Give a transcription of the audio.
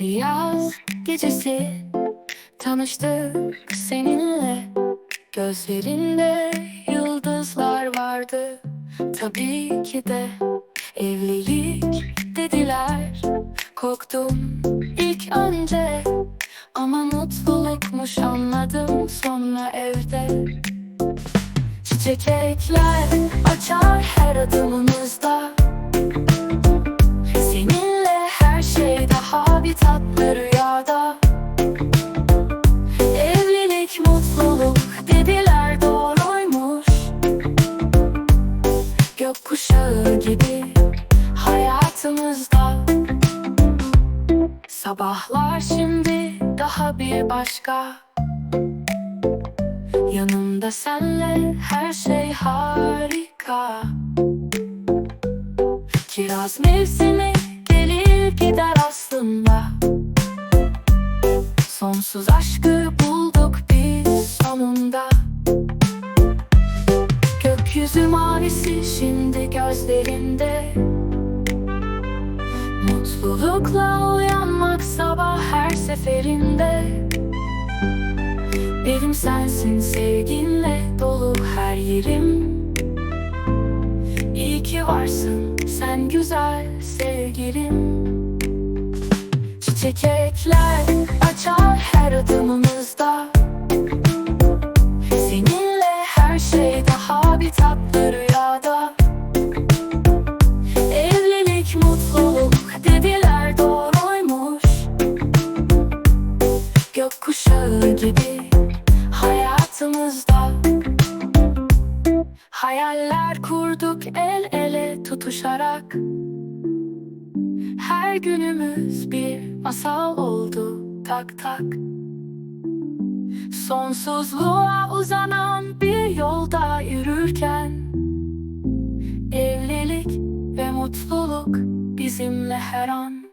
Bir yaz gecesi tanıştık seninle. Gözlerinde yıldızlar vardı Tabii ki de. Evlilik dediler Korktum ilk önce. Ama mutlulukmuş anladım sonra evde. Çiçekler açar her adımımızda şimdi daha bir başka. Yanımda senle her şey harika. Kiraz mevsimi gelir gider aslında. Sonsuz aşkı bulduk biz sonunda. Gökyüzü mavisi şimdi gözlerinde. Mutlulukla uyanmak sabah her seferinde. Benim sensin sevginle dolu her yerim. İyi ki varsın sen güzel sevgilim. Çiçekler açar her adımımızda. Seninle her şey daha bir tatlı rüyada. Evlilik mutluluk Gibi hayatımızda. Hayaller kurduk el ele tutuşarak. Her günümüz bir masal oldu tak tak. Sonsuzluğa uzanan bir yolda yürürken Evlilik ve mutluluk bizimle her an